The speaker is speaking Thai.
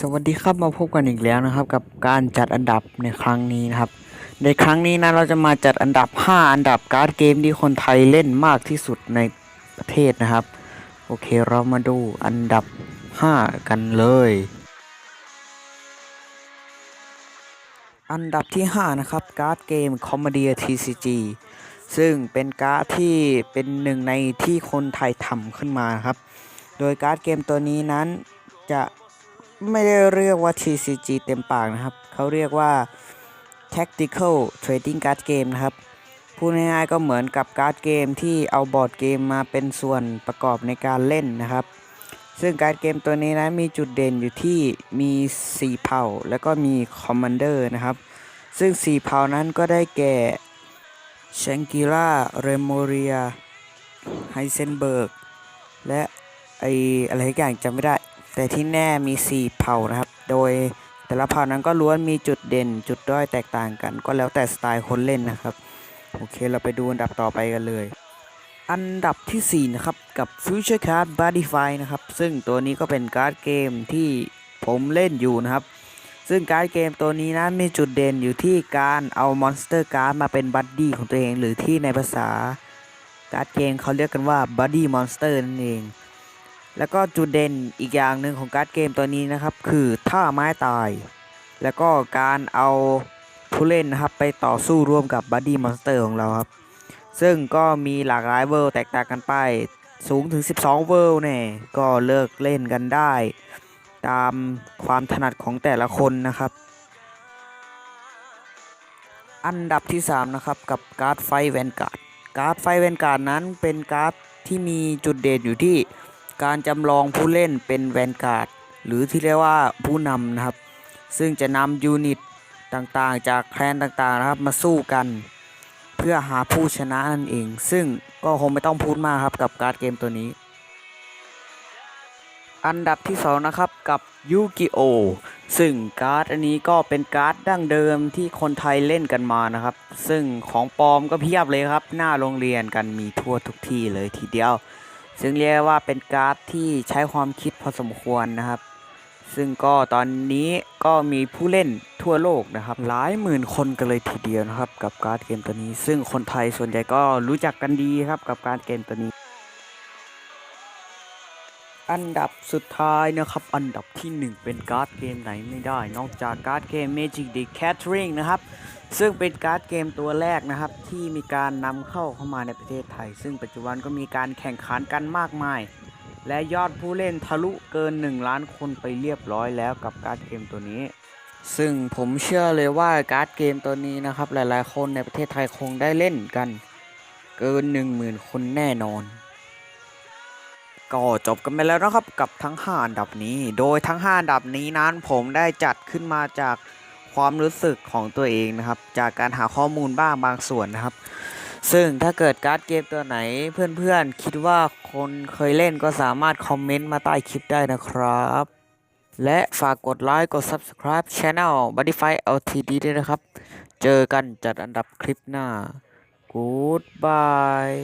สวัสดีครับมาพบกันอีกแล้วนะครับ กับการจัดอันดับในครั้งนี้นะครับ ในครั้งนี้นะเราจะมาจัดอันดับ 5 อันดับการ์ดเกมที่คนไทยเล่นมากที่สุดในประเทศนะครับ โอเคเรามาดูอันดับ 5 กันเลย อันดับที่ 5 นะครับการ์ดเกม c o m m o d i a TCG ซึ่งเป็นการ์ดที่เป็นหนึ่งในที่คนไทยทำขึ้นมาครับ โดยการ์ดเกมตัวนี้นั้นจะ ไม่ได้เรียกว่า TCG เต็มปากนะครับ เขาเรียกว่า Tactical Trading Card Game นะครับ พูดง่ายๆก็เหมือนกับการ์ดเกมที่เอาบอร์ดเกมมาเป็นส่วนประกอบในการเล่นนะครับ ซึ่งการ์ดเกมตัวนี้นะมีจุดเด่นอยู่ที่มี 4 เผ่า แล้วก็มีคอมมานเดอร์นะครับ ซึ่ง 4 เผ่านั้นก็ได้แก่แชงกิล่าเรโมเรียไฮเซนเบิร์กและไออะไรอย่างจำไม่ได้ แต่ที่แน่มี 4 เผ่านะครับ โดยแต่ละเผ่านั้นก็ล้วนมีจุดเด่นจุดด้อยแตกต่างกัน ก็แล้วแต่สไตล์คนเล่นนะครับโอเคเราไปดูอันดับต่อไปกันเลย อันดับที่ 4 นะครับ กับ Future Card b o d y f y นะครับ ซึ่งตัวนี้ก็เป็นการ์ดเกมที่ผมเล่นอยู่นะครับ ซึ่งการ์ดเกมตัวนี้นะมีจุดเด่นอยู่ที่การเอามอนสเตอร์การ์ดมาเป็นบัดดี้ของตัวเอง หรือที่ในภาษาการ์ดเกมเขาเรียกกันว่าบัดดี้มอนสเตอร์นั่นเอง แล้วก็จุดเด่นอีกอย่างหนึ่งของการ์ดเกมตัวนี้นะครับ คือท่าไม้ตาย แล้วก็การเอาผู้เล่นนะครับไปต่อสู้ร่วมกับบัดดี้มอนสเตอร์ของเราครับ ซึ่งก็มีหลากหลายเวอร์แตกต่างกันไป สูงถึง 12 เวอร์เนี่ยก็เลิกเล่นกันได้ ตามความถนัดของแต่ละคนนะครับ อันดับที่ 3 นะครับ กับการ์ดไฟแวนการ์ดการ์ดไฟแวนการ์ดนั้นเป็นการ์ดที่มีจุดเด่นอยู่ที่ การจำลองผู้เล่นเป็นแวนการ์ดหรือที่เรียกว่าผู้นำนะครับ ซึ่งจะนำยูนิตต่างๆ จากแคลนต่างๆนะครับมาสู้กัน เพื่อหาผู้ชนะนั่นเอง ซึ่งก็คงไม่ต้องพูดมากครับกับการ์ดเกมตัวนี้ อันดับที่ 2 นะครับกับยูกิโอซึ่งการ์ดอันนี้ก็เป็นการ์ดดั้งเดิมที่คนไทยเล่นกันมานะครับ ซึ่งของปลอมก็เพียบเลยครับ หน้าโรงเรียนกันมีทั่วทุกที่เลยทีเดียว ซึ่งเรียกว่าเป็นการ์ดที่ใช้ความคิดพอสมควรนะครับ ซึ่งก็ตอนนี้ก็มีผู้เล่นทั่วโลกนะครับ หลายหมื่นคนกันเลยทีเดียวนะครับ กับการ์ดเกมตัวนี้ ซึ่งคนไทยส่วนใหญ่ก็รู้จักกันดีครับกับการ์ดเกมตัวนี้ อันดับสุดท้ายนะครับ อันดับที่ 1 เป็นการ์ดเกมไหนไม่ได้ นอกจากการ์ดเกม Magic the Gathering นะครับ ซึ่งเป็นการ์ดเกมตัวแรกนะครับ ที่มีการนำเข้าเข้ามาในประเทศไทย ซึ่งปัจจุบันก็มีการแข่งขันกันมากมาย และยอดผู้เล่นทะลุเกิน 1 ล้านคนไปเรียบร้อยแล้วกับการ์ดเกมตัวนี้ ซึ่งผมเชื่อเลยว่าการ์ดเกมตัวนี้นะครับ หลายๆ คนในประเทศไทยคงได้เล่นกัน เกิน 10,000 คนแน่นอนก็จบกันไปแล้วนะครับกับทั้ง 5 อันดับนี้ โดยทั้ง 5 อันดับนี้นั้นผมได้จัดขึ้นมาจาก ความรู้สึกของตัวเองนะครับ จากการหาข้อมูลบ้างบางส่วนนะครับ ซึ่งถ้าเกิดการ์ดเกมตัวไหนเพื่อนๆ คิดว่าคนเคยเล่นก็สามารถคอมเมนต์มาใต้คลิปได้นะครับ และฝากกดไลค์กด Subscribe Channel Buddyfy LTD ด้วยนะครับ เจอกันจัดอันดับคลิปหน้า Goodbye